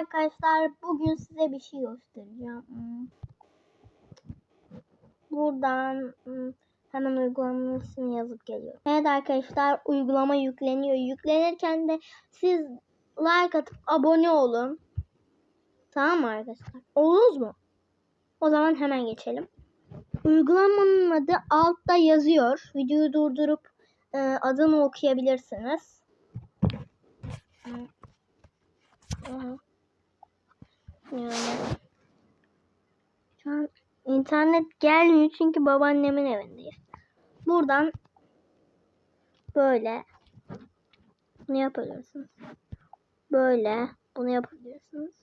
arkadaşlar bugün size bir şey göstereceğim. Buradan hmm, hemen uygulamanın ismini yazıp geliyorum. Evet arkadaşlar uygulama yükleniyor. Yüklenirken de siz like atıp abone olun. Tamam mı arkadaşlar? Oldunuz mu? O zaman hemen geçelim. Uygulamanın adı altta yazıyor. Videoyu durdurup e, adını okuyabilirsiniz. Aha. Yani şu an internet gelmiyor çünkü babaannemin evindeyiz. Buradan böyle bunu yapabilirsiniz. Böyle bunu yapabilirsiniz.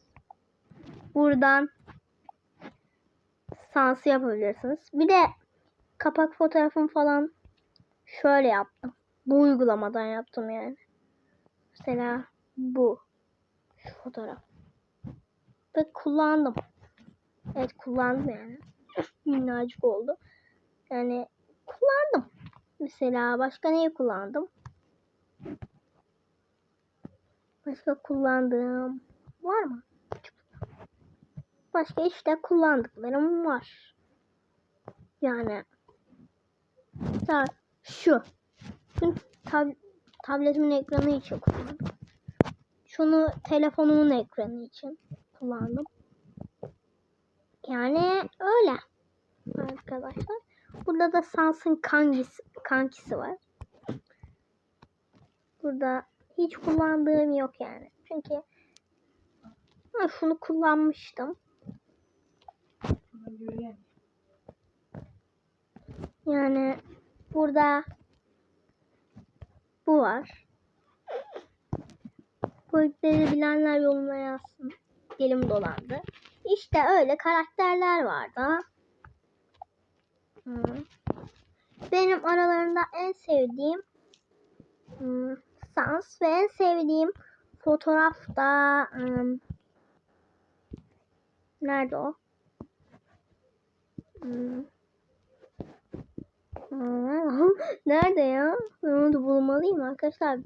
Buradan sansı yapabilirsiniz. Bir de kapak fotoğrafım falan şöyle yaptım. Bu uygulamadan yaptım yani. Mesela bu. Şu fotoğraf. Ve kullandım. Evet kullandım yani. Minnacık oldu. Yani kullandım. Mesela başka neyi kullandım? Başka kullandığım var mı? Başka işte kullandıklarım var. Yani mesela şu. Şu tab tabletimin ekranı için kullandım. Şunu telefonumun ekranı için kullandım. Yani öyle. Arkadaşlar. Burada da Samsung kankisi, kankisi var. Burada hiç kullandığım yok yani. Çünkü ha, şunu kullanmıştım. Yani burada bu var. Bu bilenler yoluna yazsın. Dilim dolandı. İşte öyle karakterler vardı. Hmm. Benim aralarında en sevdiğim hmm, Sans ve en sevdiğim fotoğraf da hmm, nerede o? Nerede ya? Onu da bulmalıyım arkadaşlar.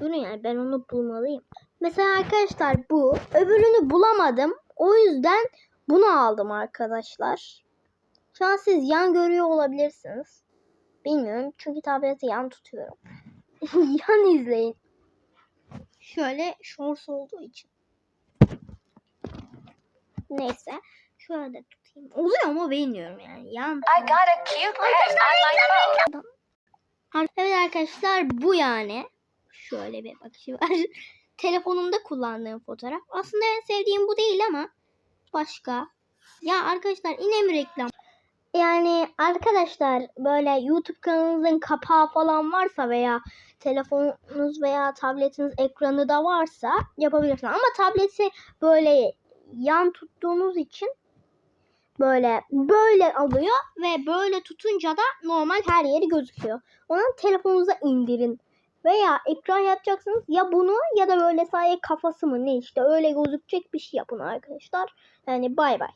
Durun yani ben onu bulmalıyım. Mesela arkadaşlar bu. Öbürünü bulamadım. O yüzden bunu aldım arkadaşlar. Şu an siz yan görüyor olabilirsiniz. Bilmiyorum çünkü tableti yan tutuyorum. yan izleyin. Şöyle shorts olduğu için. Neyse. Şöyle tutayım. Oluyor ama bilmiyorum yani. Yan. I got a cute pet on my phone. Evet arkadaşlar bu yani. Şöyle bir bakışı var. Telefonumda kullandığım fotoğraf. Aslında en sevdiğim bu değil ama başka. Ya arkadaşlar yine mi reklam? Yani arkadaşlar böyle YouTube kanalınızın kapağı falan varsa veya telefonunuz veya tabletiniz ekranı da varsa yapabilirsiniz. Ama tableti böyle yan tuttuğunuz için böyle böyle alıyor ve böyle tutunca da normal her yeri gözüküyor. Onu telefonunuza indirin. Veya ekran yapacaksınız ya bunu ya da böyle sadece kafası mı ne işte öyle gözükecek bir şey yapın arkadaşlar. Yani bay bay.